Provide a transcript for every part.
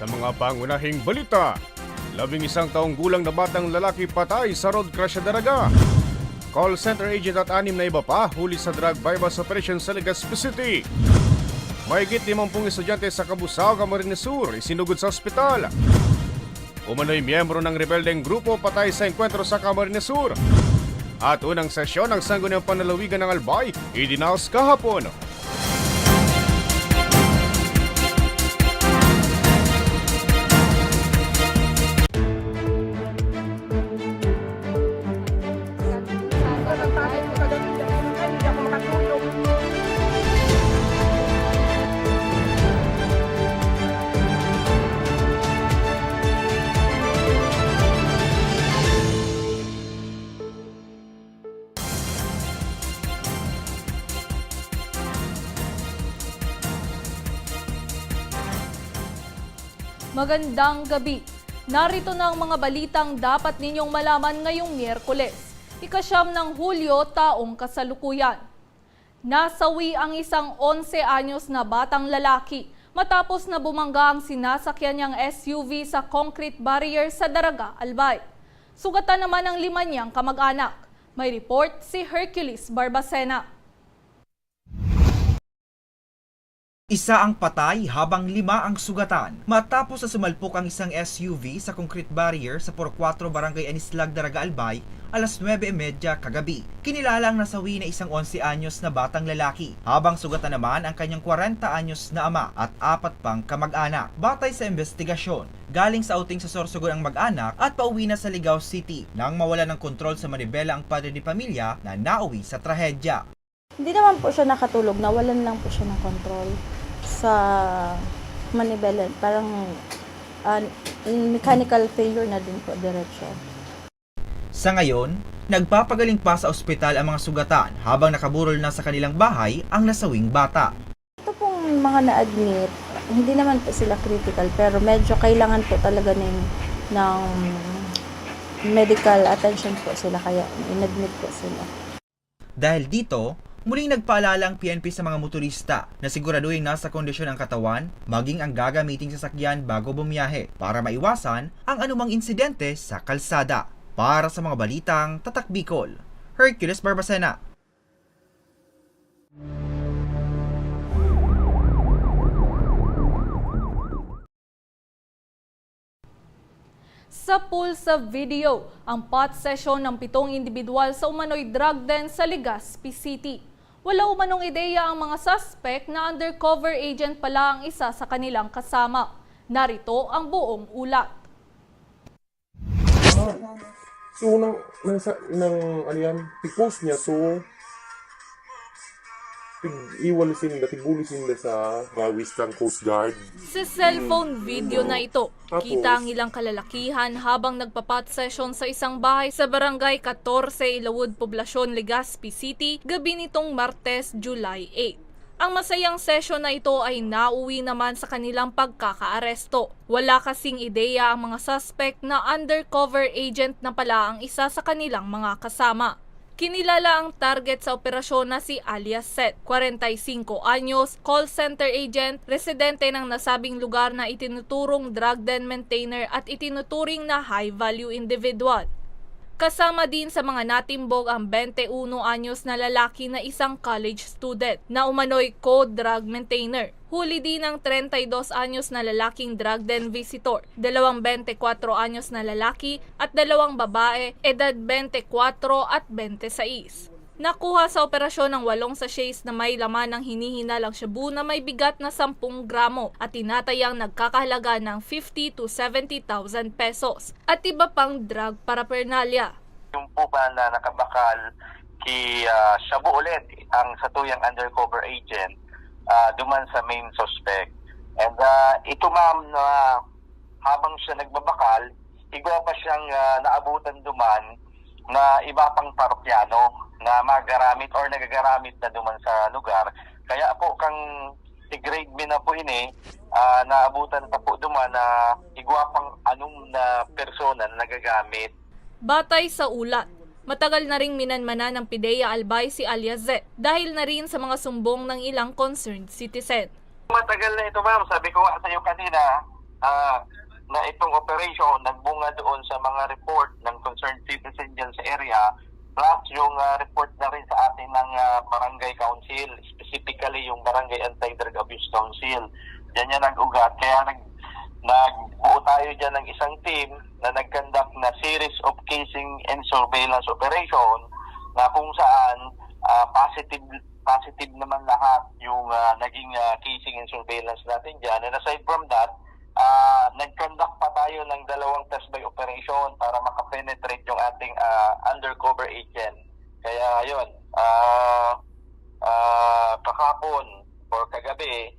Sa mga pangunahing balita, labing isang taong gulang na batang lalaki patay sa road crash sa Daraga. Call center agent at anim na iba pa huli sa drug bypass operation sa Legazpi City. Mahigit 50 estudyante sa Kabusao, Camarines Sur isinugod sa ospital. Umano'y miyembro ng rebeldeng grupo patay sa enkwentro sa Camarines Sur. At unang sesyon ng Sangguniang Panalawigan ng Albay, idinaos kahapon. Magandang gabi. Narito na ang mga balitang dapat ninyong malaman ngayong Miyerkules, ikasyam ng Hulyo taong kasalukuyan. Nasawi ang isang 11 anyos na batang lalaki matapos na bumangga ang sinasakyan niyang SUV sa concrete barrier sa Daraga, Albay. Sugatan naman ang lima niyang kamag-anak. May report si Hercules Barbacena. Isa ang patay habang lima ang sugatan matapos na sumalpok ang isang SUV sa concrete barrier sa Por 4 Barangay Anislag, Daraga Albay alas 9.30 kagabi. Kinilala ang nasawi na isang 11 anyos na batang lalaki habang sugatan naman ang kanyang 40 anyos na ama at apat pang kamag-anak. Batay sa investigasyon, galing sa outing sa Sorsogon ang mag-anak at pauwi na sa Ligao City nang mawala ng kontrol sa Manibela ang padre di pamilya na nauwi sa trahedya. Hindi naman po siya nakatulog, nawalan lang po siya ng control sa manibela. Parang ah, mechanical failure na din po, diretso. Sa ngayon, nagpapagaling pa sa ospital ang mga sugatan habang nakaburol na sa kanilang bahay ang nasawing bata. Ito pong mga na-admit, hindi naman po sila critical, pero medyo kailangan po talaga ng, ng medical attention po sila, kaya inadmit po sila. Dahil dito, muling nagpaalala ang PNP sa mga motorista na siguraduhin nasa kondisyon ang katawan maging ang gagamiting sasakyan bago bumiyahe para maiwasan ang anumang insidente sa kalsada. Para sa mga balitang Tatak Bicol, Hercules Barbacena. Sa pool sa video, ang pot session ng pitong individual sa umano'y drug den sa Legazpi City. Wala umanong ideya ang mga suspect na undercover agent pala ang isa sa kanilang kasama. Narito ang buong ulat. So, nang, nang, nang, ano yan, niya, so, tig-iwalisin na, tigulisin na sa rawis ng Coast Guard. Sa cellphone video na ito, Tapos? kita ang ilang kalalakihan habang nagpapat session sa isang bahay sa barangay 14 Ilawod, Poblasyon, Legazpi City, gabi nitong Martes, July 8. Ang masayang session na ito ay nauwi naman sa kanilang pagkakaaresto. Wala kasing ideya ang mga suspect na undercover agent na pala ang isa sa kanilang mga kasama. Kinilala ang target sa operasyon na si alias Seth, 45 anyos, call center agent, residente ng nasabing lugar na itinuturong drug den maintainer at itinuturing na high-value individual. Kasama din sa mga natimbog ang 21 anyos na lalaki na isang college student na umano'y co-drug maintainer. Huli din ang 32 anyos na lalaking drug den visitor, dalawang 24 anyos na lalaki at dalawang babae, edad 24 at 26. Nakuha sa operasyon ng walong sachets na may laman ng hinihinalang shabu na may bigat na 10 gramo at tinatayang nagkakahalaga ng 50 to 70,000 pesos at iba pang drug paraphernalia. yung po ba na nakabakal ki ah, Shabu ulit ang satuyang undercover agent ah, duman sa main suspect. And ah, ito ma'am na habang siya nagbabakal, igwa pa siyang ah, naabutan duman na iba pang parokyano na magaramit or nagagaramit na duman sa lugar. Kaya po kang i-grade me na po ini, ah, naabutan pa po duman na igwa pang anong na persona na nagagamit Batay sa ulat, matagal na ring minanmana ng Pidea Albay si alias Z dahil na rin sa mga sumbong ng ilang concerned citizen. Matagal na ito ma'am, sabi ko nga sa iyo kanina, ah, na itong operation nagbunga doon sa mga report ng concerned citizen area plus yung ah, report na rin sa atin ng ah, barangay council, specifically yung barangay anti-drug abuse council. Diyan yan nag-ugat. Kaya nag, nagbuo tayo dyan ng isang team na nag-conduct na series of casing and surveillance operation na kung saan ah, positive positive naman lahat yung ah, naging ah, casing and surveillance natin dyan. And aside from that, ah nag-conduct pa tayo ng dalawang test by operation para makapenetrate yung ating ah, undercover agent. Kaya yun, ah ah, kakapon or kagabi,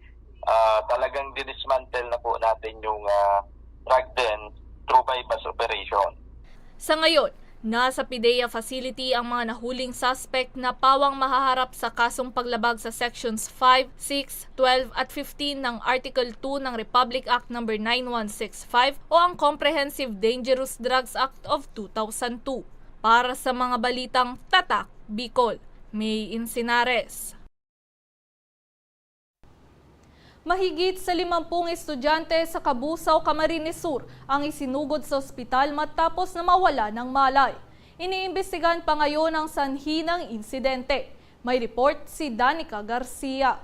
ah, talagang dinismantle na po natin yung ah, drug den through bypass operation. Sa ngayon, nasa PIDEA facility ang mga nahuling suspect na pawang mahaharap sa kasong paglabag sa Sections 5, 6, 12 at 15 ng Article 2 ng Republic Act No. 9165 o ang Comprehensive Dangerous Drugs Act of 2002. Para sa mga balitang Tatak, Bicol, May Insinares. Mahigit sa 50 estudyante sa Kabusaw, Camarines Sur ang isinugod sa ospital matapos na mawala ng malay. Iniimbestigahan pa ngayon ang sanhi ng insidente. May report si Danica Garcia.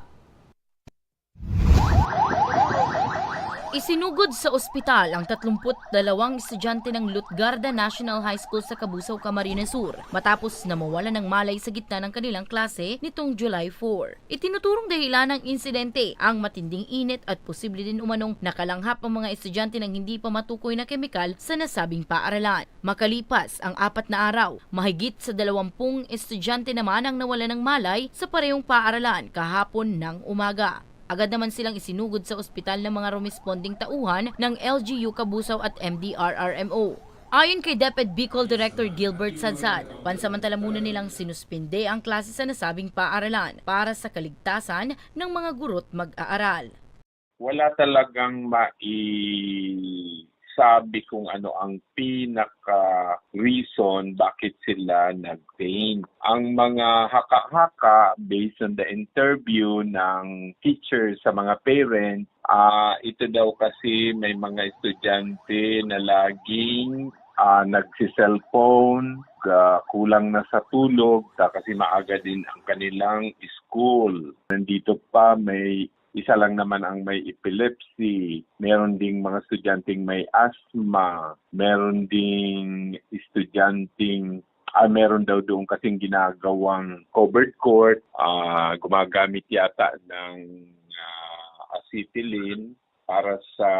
Isinugod sa ospital ang 32 estudyante ng Lutgarda National High School sa Kabusaw, Camarines Sur matapos na mawala ng malay sa gitna ng kanilang klase nitong July 4. Itinuturong dahilan ng insidente ang matinding init at posible din umanong nakalanghap ang mga estudyante ng hindi pa matukoy na kemikal sa nasabing paaralan. Makalipas ang apat na araw, mahigit sa 20 estudyante naman ang nawala ng malay sa parehong paaralan kahapon ng umaga. Agad naman silang isinugod sa ospital ng mga rumesponding tauhan ng LGU Kabusaw at MDRRMO. Ayon kay DepEd Bicol Director Gilbert Sadsad, pansamantala muna nilang sinuspinde ang klase sa nasabing paaralan para sa kaligtasan ng mga guro't mag-aaral. wala talagang maisabi kung ano ang pinaka reason bakit sila nag-faint. Ang mga haka-haka based on the interview ng teacher sa mga parents, ah ito daw kasi may mga estudyante na laging ah nagsi-cellphone, ah, kulang na sa tulog ta- kasi maaga din ang kanilang school. Nandito pa may isa lang naman ang may epilepsy, meron ding mga estudyanteng may asthma, meron ding estudyanteng ah, meron daw doon kasing ginagawang covered court, ah, gumagamit yata ng ah, acetylene para sa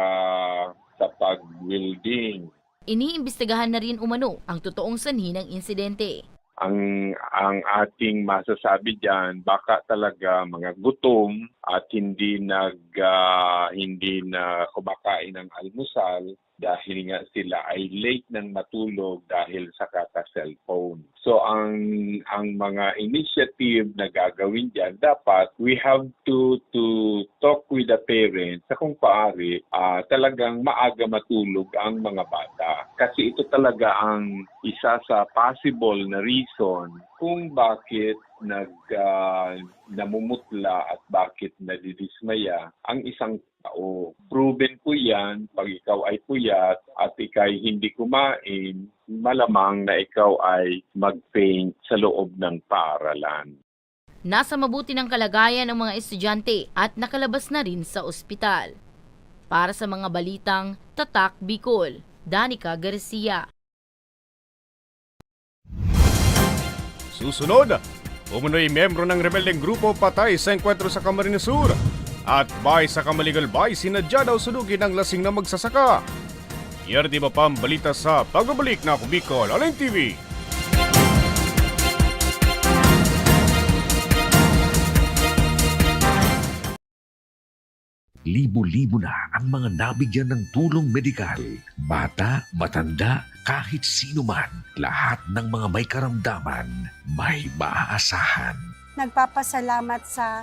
sa pag-welding. Iniimbestigahan na rin umano ang totoong sanhi ng insidente. Ang ang ating masasabi diyan baka talaga mga gutom at hindi nag ah, hindi na kumakain ng almusal dahil nga sila ay late nang matulog dahil sa kaka cellphone. So ang ang mga initiative na gagawin diyan dapat we have to to talk with the parents sa kung paari ah, talagang maaga matulog ang mga bata kasi ito talaga ang isa sa possible na reason kung bakit nag ah, namumutla at bakit nadidismaya ang isang tao. Proven po yan, pag ikaw ay puyat at ikay hindi kumain, malamang na ikaw ay mag-faint sa loob ng paaralan. Nasa mabuti ng kalagayan ng mga estudyante at nakalabas na rin sa ospital. Para sa mga balitang Tatak Bicol, Danica Garcia. Susunod, umunoy miyembro ng rebeldeng grupo patay sa enkwentro sa Camarines Sur. At bay sa Kamaligal Bay, sinadya daw sunugin ang lasing na magsasaka. Yardi ba pa ang balita sa pagbabalik na ako Bicol, Alin TV. Libo-libo na ang mga nabigyan ng tulong medikal. Bata, matanda, kahit sino man, lahat ng mga may karamdaman, may maaasahan. nagpapasalamat sa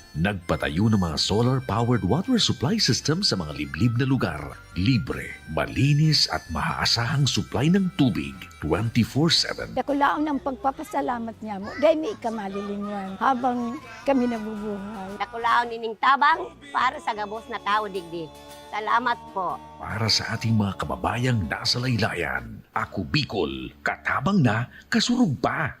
Nagpatayo ng mga solar-powered water supply system sa mga liblib na lugar. Libre, malinis at maaasahang supply ng tubig 24-7. Dako laon ang pagpapasalamat niya mo. Dahil may kamalilinwan habang kami nabubuhay. Nakulaon nining tabang para sa gabos na tao digdi. Salamat po. Para sa ating mga kababayang nasa laylayan, ako Bicol, katabang na, kasurug pa.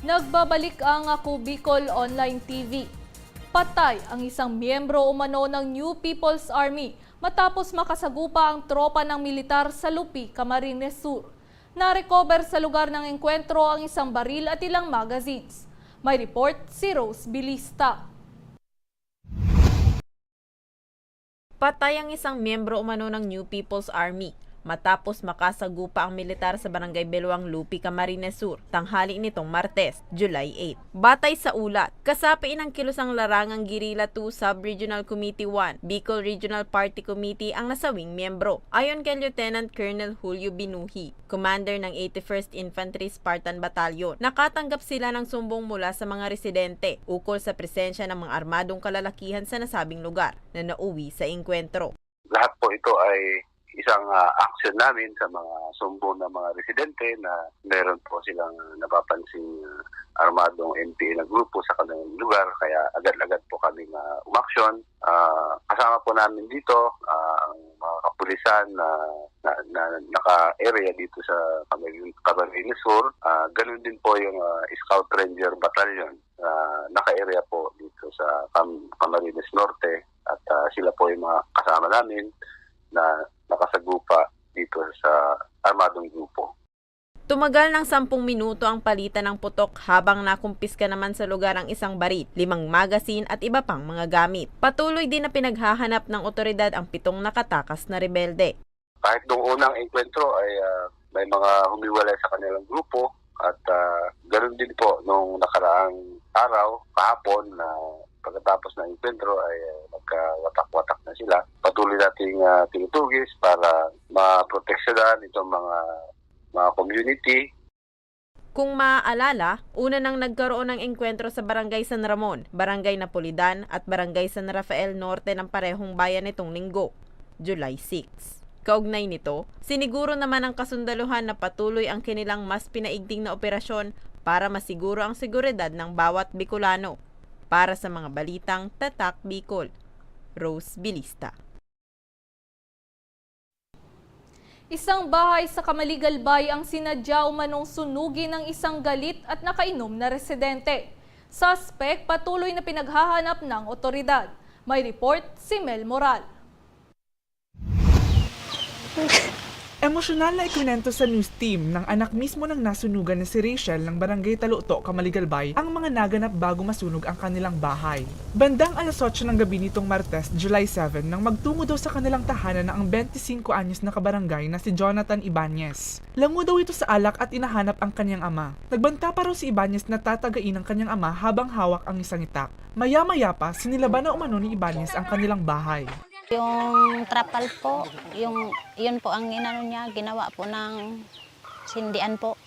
Nagbabalik ang Ako Online TV. Patay ang isang miyembro umano ng New People's Army matapos makasagupa ang tropa ng militar sa Lupi, Camarines Sur. Na-recover sa lugar ng engkwentro ang isang baril at ilang magazines. May report si Rose Bilista. Patay ang isang miyembro umano ng New People's Army matapos makasagupa ang militar sa barangay Beluang Lupi, Camarines Sur, tanghali nitong Martes, July 8. Batay sa ulat, kasapi ng kilusang larangang Guerrilla 2 Sub-Regional Committee 1, Bicol Regional Party Committee ang nasawing miyembro. Ayon kay Lieutenant Colonel Julio Binuhi, commander ng 81st Infantry Spartan Battalion, nakatanggap sila ng sumbong mula sa mga residente ukol sa presensya ng mga armadong kalalakihan sa nasabing lugar na nauwi sa engkwentro. lahat po ito ay isang ah, action namin sa mga sumbong ng mga residente na meron po silang napapansing ah, armadong NPA na grupo sa kanilang lugar kaya agad-agad po kami uh, umaksyon. Ah, kasama po namin dito ah, ang mga kapulisan na, na, na naka-area dito sa Camarines Sur. Ah, ganun din po yung ah, Scout Ranger Battalion na naka-area po dito sa Cam- Camarines Norte at ah, sila po yung mga kasama namin na nakasagupa dito sa armadong grupo. Tumagal ng 10 minuto ang palitan ng putok habang nakumpiska naman sa lugar ang isang barit, limang magasin at iba pang mga gamit. Patuloy din na pinaghahanap ng otoridad ang pitong nakatakas na rebelde. Kahit nung unang enkwentro ay ah, may mga humiwalay sa kanilang grupo at uh, ganun din po nung nakaraang araw, kahapon na pagkatapos ng enkwentro ay uh, nagkawatak-watak na sila. Patuloy nating uh, tinutugis para maproteksyonan itong mga mga community Kung maaalala, una nang nagkaroon ng engkwentro sa Barangay San Ramon, Barangay Napolidan at Barangay San Rafael Norte ng parehong bayan nitong linggo, July 6. Kaugnay nito, siniguro naman ang kasundaluhan na patuloy ang kinilang mas pinaigting na operasyon para masiguro ang seguridad ng bawat Bicolano. Para sa mga balitang Tatak Bicol, Rose Bilista. Isang bahay sa Kamaligalbay ang sinadya umanong sunugin ng isang galit at nakainom na residente. Suspect patuloy na pinaghahanap ng otoridad. May report si Mel Moral. Emosyonal na ikwento sa news team ng anak mismo ng nasunugan na si Rachel ng barangay Taluto, Kamaligalbay ang mga naganap bago masunog ang kanilang bahay. Bandang alas 8 ng gabi nitong Martes, July 7, nang magtungo daw sa kanilang tahanan na ang 25 anyos na kabarangay na si Jonathan Ibanez. Lango daw ito sa alak at inahanap ang kanyang ama. Nagbanta pa raw si Ibanez na tatagain ang kanyang ama habang hawak ang isang itak. Maya-maya pa, sinilaban na umano ni Ibanez ang kanilang bahay. Yung trapal po, yung yun po ang inano niya, ginawa po ng sindian po.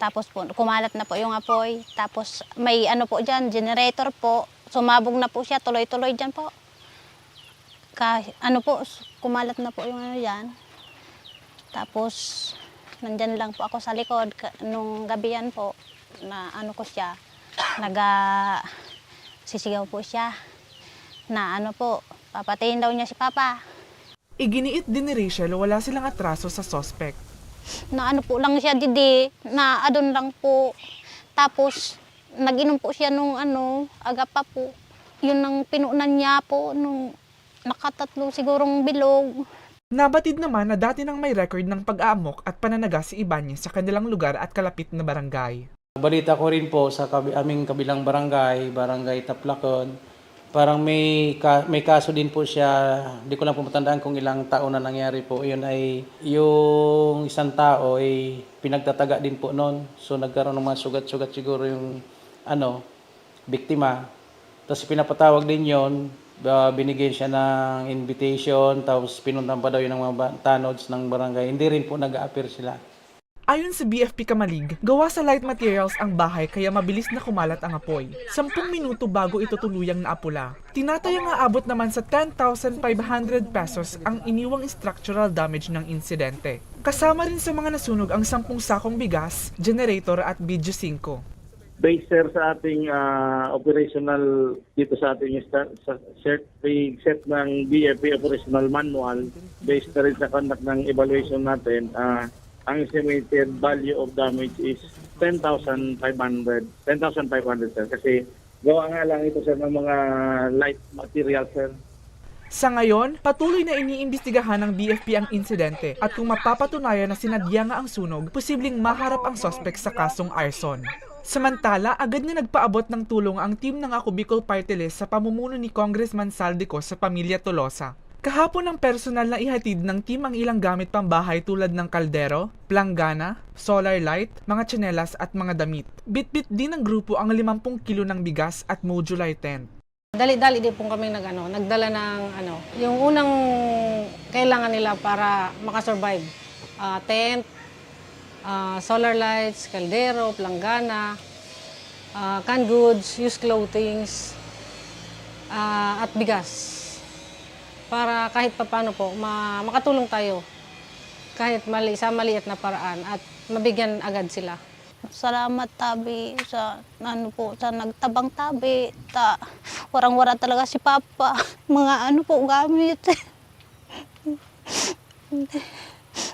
Tapos po, kumalat na po yung apoy. Tapos may ano po dyan, generator po. Sumabog na po siya, tuloy-tuloy dyan po. Ka, ano po, kumalat na po yung ano dyan. Tapos, nandyan lang po ako sa likod. Nung gabi yan po, na ano ko siya, naga, sisigaw po siya. Na ano po, papatayin daw niya si Papa. Iginiit din ni Rachel wala silang atraso sa suspect. Na ano po lang siya didi, na adon lang po. Tapos, nag-inom po siya nung ano, aga pa po. Yun ang pinunan niya po, nung nakatatlo sigurong bilog. Nabatid naman na dati nang may record ng pag-aamok at pananaga si Ibanez sa kanilang lugar at kalapit na barangay. Balita ko rin po sa kabi, aming kabilang barangay, barangay Taplacon, parang may may kaso din po siya, hindi ko lang po matandaan kung ilang taon na nangyari po. Yun ay yung isang tao ay pinagtataga din po noon. So nagkaroon ng mga sugat-sugat siguro yung ano, biktima. Tapos pinapatawag din yon, uh, binigyan siya ng invitation, tapos pinuntan pa daw yun ng mga tanods ng barangay. Hindi rin po nag-a-appear sila. Ayon sa BFP Kamalig, gawa sa light materials ang bahay kaya mabilis na kumalat ang apoy. Sampung minuto bago ito tuluyang naapula. Tinatayang aabot naman sa 10,500 pesos ang iniwang structural damage ng insidente. Kasama rin sa mga nasunog ang 10 sakong bigas, generator at video 5. based sa ating ah, operational dito sa ating sa set, set ng BFP operational manual based na rin sa conduct ng evaluation natin ah, ang estimated value of damage is 10,500 10,500 sir kasi gawa nga lang ito sir ng mga light material sir Sa ngayon, patuloy na iniimbestigahan ng BFP ang insidente at kung mapapatunayan na sinadya nga ang sunog, posibleng maharap ang sospek sa kasong arson. Samantala, agad na nagpaabot ng tulong ang team ng Ako Bicol Party List sa pamumuno ni Congressman Saldico sa pamilya Tolosa. Kahapon ng personal na ihatid ng team ang ilang gamit pambahay tulad ng kaldero, planggana, solar light, mga tsinelas at mga damit. Bit-bit din ng grupo ang 50 kilo ng bigas at modular tent. Dali-dali din po kami nag, ano, nagdala ng ano, yung unang kailangan nila para makasurvive. Ah, tent, ah, solar lights, kaldero, planggana, ah, canned goods, used clothings, ah, at bigas. Para kahit papano po, ma- makatulong tayo. Kahit mali, sa maliit na paraan at mabigyan agad sila. Salamat tabi sa ano po sa nagtabang tabi. Ta warang-wara talaga si Papa. Mga ano po gamit.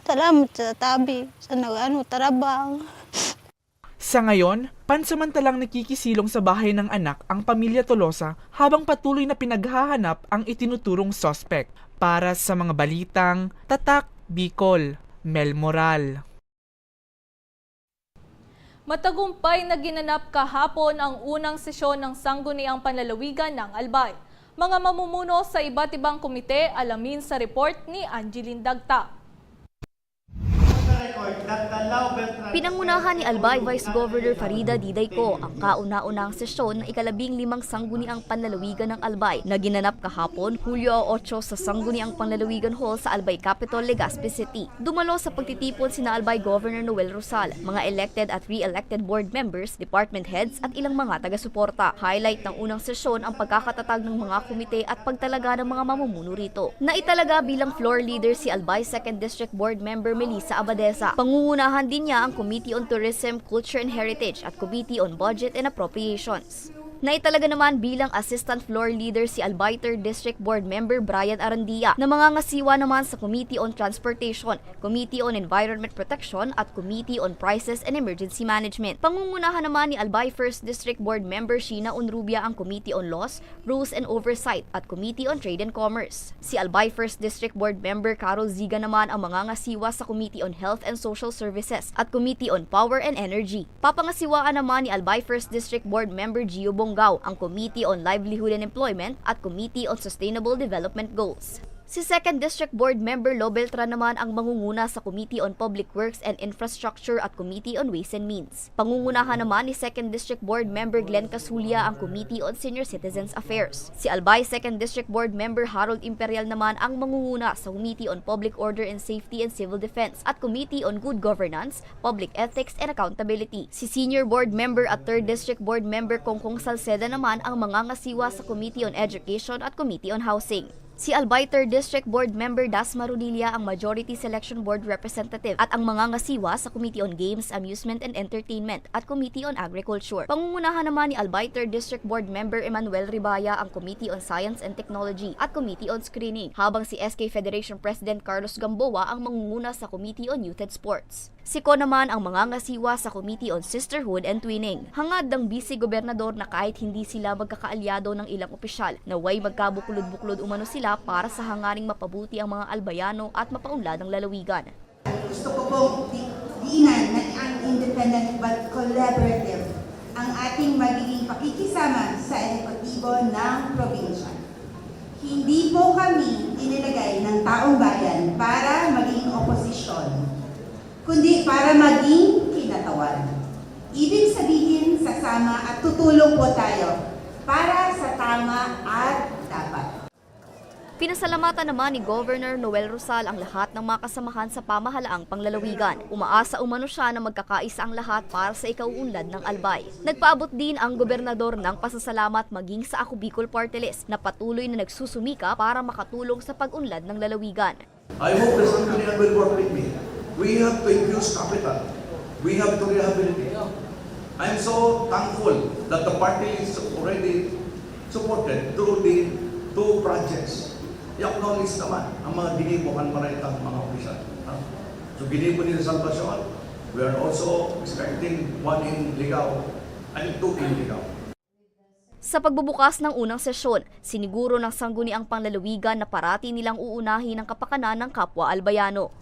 Salamat sa tabi sa nag ano tarabang. Sa ngayon, pansamantalang nakikisilong sa bahay ng anak ang pamilya Tolosa habang patuloy na pinaghahanap ang itinuturong sospek. Para sa mga balitang Tatak Bicol, Mel Moral. Matagumpay na ginanap kahapon ang unang sesyon ng Sangguniang Panlalawigan ng Albay. Mga mamumuno sa iba't ibang komite alamin sa report ni Angeline Dagta. Pinangunahan ni Albay Vice Governor Farida Didayco ang kauna-unang sesyon ng ikalabing limang sangguniang panlalawigan ng Albay na ginanap kahapon Hulyo 8 sa Sangguniang Panlalawigan Hall sa Albay Capital, Legazpi City. Dumalo sa pagtitipon sina Albay Governor Noel Rosal, mga elected at re-elected board members, department heads at ilang mga taga-suporta. Highlight ng unang sesyon ang pagkakatatag ng mga komite at pagtalaga ng mga mamumuno rito. Naitalaga bilang floor leader si Albay 2nd District Board Member Melissa Abadesa. Pangungunahan din niya ang Committee on Tourism, Culture and Heritage at Committee on Budget and Appropriations. Naitalaga naman bilang assistant floor leader si Albiter District Board Member Brian Arandia na mangangasiwa naman sa Committee on Transportation, Committee on Environment Protection at Committee on Crisis and Emergency Management. Pangungunahan naman ni Albay 1st District Board Member Sheena Unrubia ang Committee on Laws, Rules and Oversight at Committee on Trade and Commerce. Si Albay 1st District Board Member Carol Ziga naman ang mangangasiwa sa Committee on Health and Social Services at Committee on Power and Energy. Papangasiwaan naman ni Albay 1st District Board Member Gio Bongao ang Committee on Livelihood and Employment at Committee on Sustainable Development Goals. Si 2nd District Board Member Lo naman ang mangunguna sa Committee on Public Works and Infrastructure at Committee on Ways and Means. Pangungunahan naman ni 2nd District Board Member Glenn Casulia ang Committee on Senior Citizens Affairs. Si Albay 2nd District Board Member Harold Imperial naman ang mangunguna sa Committee on Public Order and Safety and Civil Defense at Committee on Good Governance, Public Ethics and Accountability. Si Senior Board Member at 3rd District Board Member Kongkong Salceda naman ang mangangasiwa sa Committee on Education at Committee on Housing. Si Albiter District Board Member Das Marunilla ang Majority Selection Board Representative at ang mga ngasiwa sa Committee on Games, Amusement and Entertainment at Committee on Agriculture. Pangungunahan naman ni Albiter District Board Member Emmanuel Ribaya ang Committee on Science and Technology at Committee on Screening, habang si SK Federation President Carlos Gamboa ang mangunguna sa Committee on Youth and Sports. Si Ko naman ang mga ngasiwa sa Committee on Sisterhood and Twinning. Hangad ng vice gobernador na kahit hindi sila magkakaalyado ng ilang opisyal, naway magkabuklod-buklod umano sila para sa hangaring mapabuti ang mga albayano at mapaunlad ang lalawigan. Gusto ko pong di- diinan na ang independent but collaborative ang ating magiging pakikisama sa ehekutibo ng probinsya. Hindi po kami inilagay ng taong bayan para maging oposisyon, kundi para maging kinatawan. Ibig sabihin, sasama at tutulong po tayo para sa tama at. Pinasalamatan naman ni Governor Noel Rosal ang lahat ng mga kasamahan sa pamahalaang panglalawigan. Umaasa umano siya na magkakaisa ang lahat para sa ikauunlad ng Albay. Nagpaabot din ang gobernador ng pasasalamat maging sa Ako Bicol Party List na patuloy na nagsusumika para makatulong sa pag-unlad ng lalawigan. I hope President Pilihan will work with me. We have to infuse capital. We have to rehabilitate. I'm so thankful that the party is already supported through the two projects. I-acknowledge naman ang mga ginibukan para itang mga opisyal. Ah, So ginibo din sa Salvacion. We are also expecting one in Ligao and two in Ligao. Sa pagbubukas ng unang sesyon, siniguro ng sangguniang panglalawigan na parati nilang uunahin ang kapakanan ng kapwa albayano.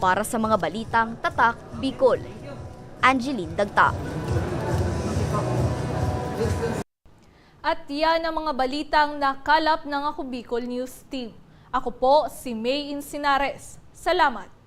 Para sa mga balitang Tatak, Bicol, Angeline Dagta. At yan ang mga balitang nakalap ng Ako Bicol News Team. Ako po si May Insinares. Salamat!